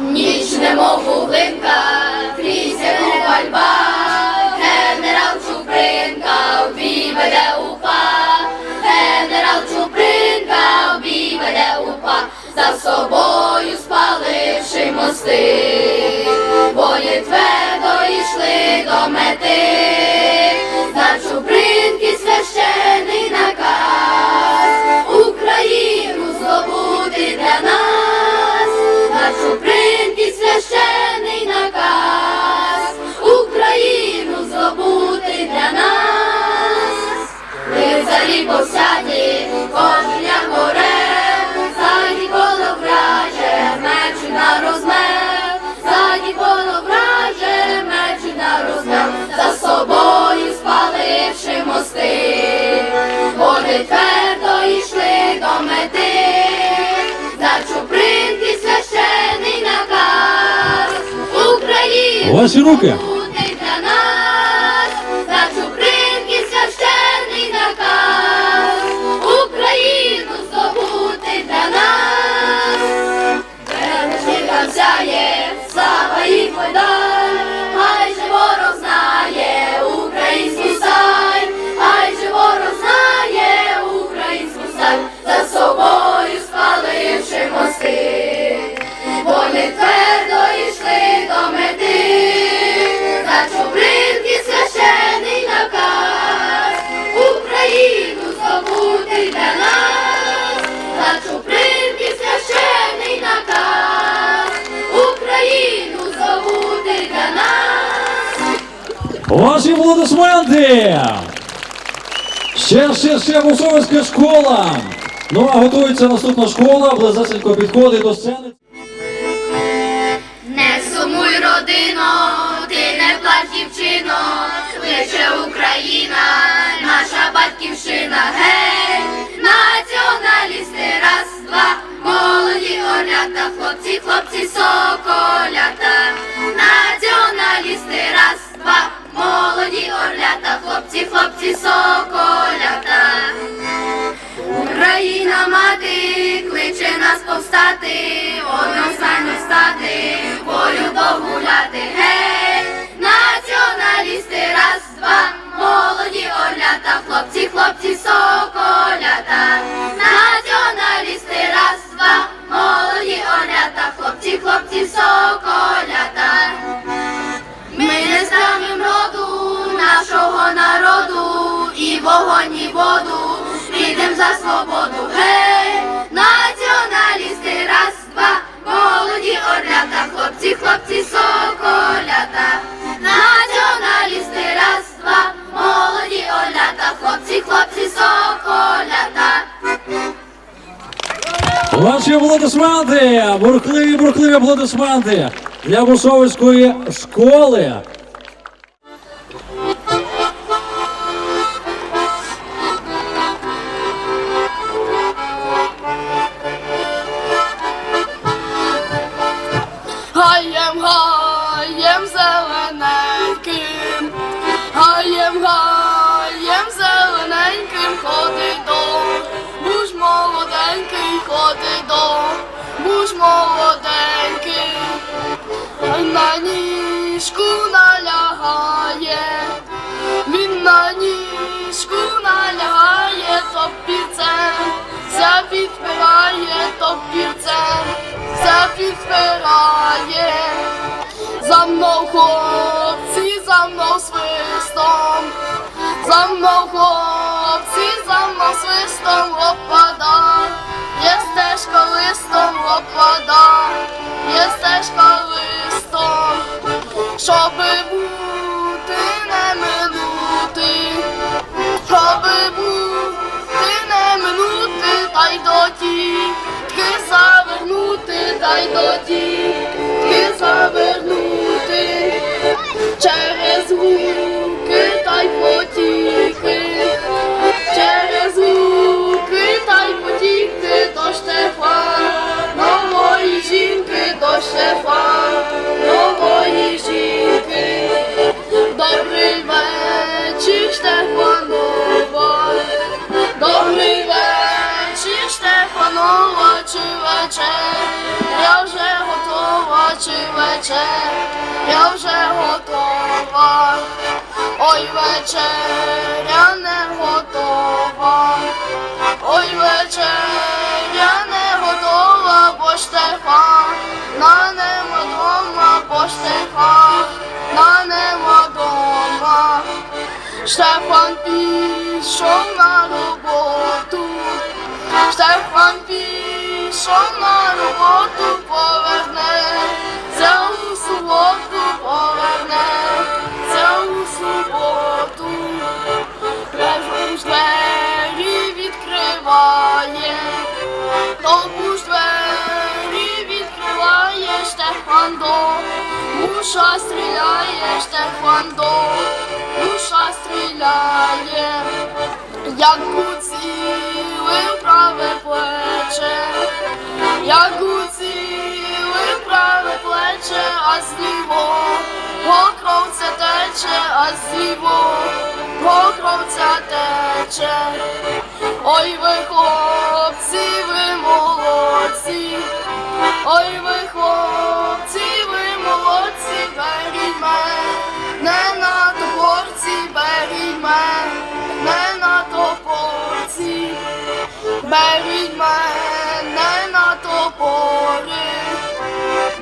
Ніч немов вуглинка, крізь яку пальба, генерал Чупринка в упа, генерал Чупринка в упа, за собою спаливши мости, бої твердо йшли до мети, лицарі посяді, кожен як орел, заді коло мечі на розмер, заді коло мечі на розмер, за собою спаливши мости, вони твердо йшли до мети, за Чупринки священий наказ, Україну Ваші руки. Ваші аплодисменти! Ще, ще, ще Мусовська школа! Ну а готується наступна школа, близесенько підходить до сцени. Не сумуй, родино, ти не плач, дівчино, кличе Україна, наша батьківщина, гей, націоналісти, раз, два, молоді орлята, хлопці, хлопці, соколята, мати кличе нас повстати, одностайно стати, волю догуляти, гей, націоналісти, раз, два, молоді орлята, хлопці, хлопці, соколята, націоналісти, раз, два, молоді орлята, хлопці, хлопці, соколята. Ми не ставим роду нашого народу і вогонь, і воду, підем за свободу. Гей, націоналісти, раз, два, молоді орлята, хлопці, хлопці, соколята. Націоналісти, раз, два, молоді орлята, хлопці, хлопці, соколята. Ваші аплодисменти! Бурхливі, бурхливі аплодисменти для Мусовської школи. Свистом лопада, є стежка листом лопада, є стежка листом, щоби бути не минути, щоби бути не минути, та й до тітки завернути, та й до тітки завернути, вечер, я вже готова. Ой, вечеря не готова. Ой, вечеря не готова, бо Штефана нема дома, бо Штефана нема дома. Штефан пішов на роботу. Штефан пішов на роботу, Штефан до муша стріляє, Штефан до муша стріляє, як уцілив праве плече, як уцілив праве плече, а з лівого кровця тече, а з лівого кровця тече. Ой, ви хлопці, ви молодці, ой, ви хлопці, ви молодці, беріть мене на топорці, беріть мене на топорці, беріть мене на топори,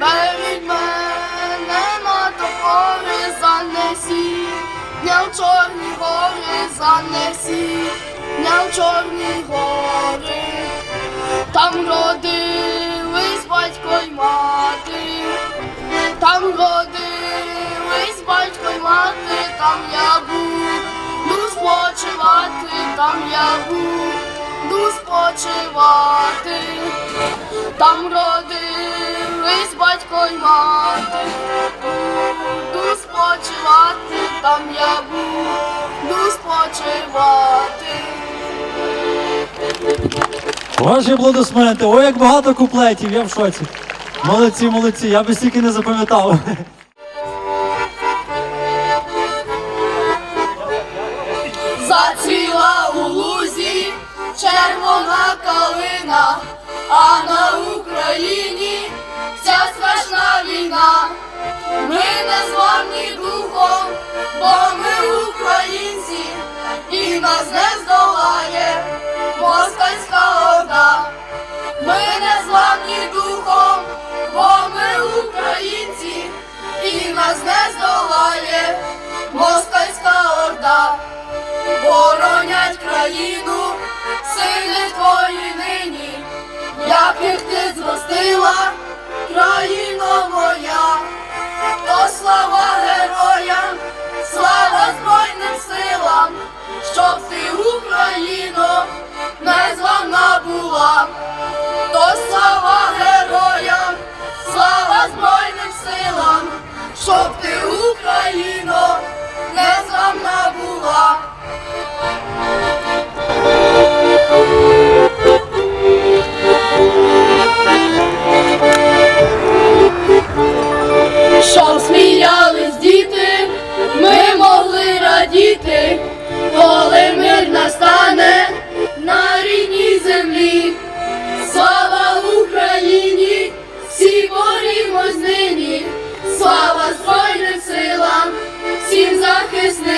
беріть мене на топори, занесіть, не в чорні гори, занесіть, не в чорні гори, там родились батько й мати, там родились батько й мати, там я буду спочивати, там я буду спочивати, там родились батько й мати, буду спочивати, там я буду спочивати. Ваші аплодисменти. Ой, як багато куплетів, я в шоці. Молодці, молодці, я би стільки не запам'ятав. Зацвіла у лузі червона калина, а на Україні вся страшна війна. Ми не зламні духом, бо ми українці, ти країна моя, то слава героям, слава Збройним силам, щоб ти Україно незламна була, то слава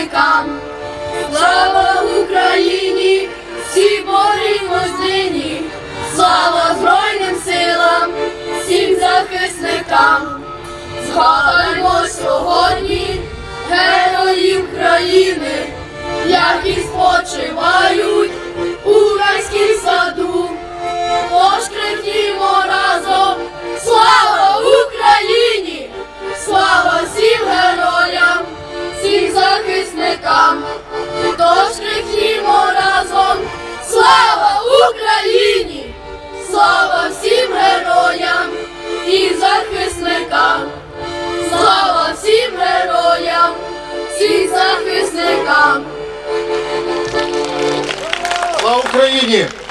захисникам. Слава Україні, всі борімось нині, слава Збройним силам, всім захисникам. Згадаймо сьогодні героїв країни, і спочивають Україні!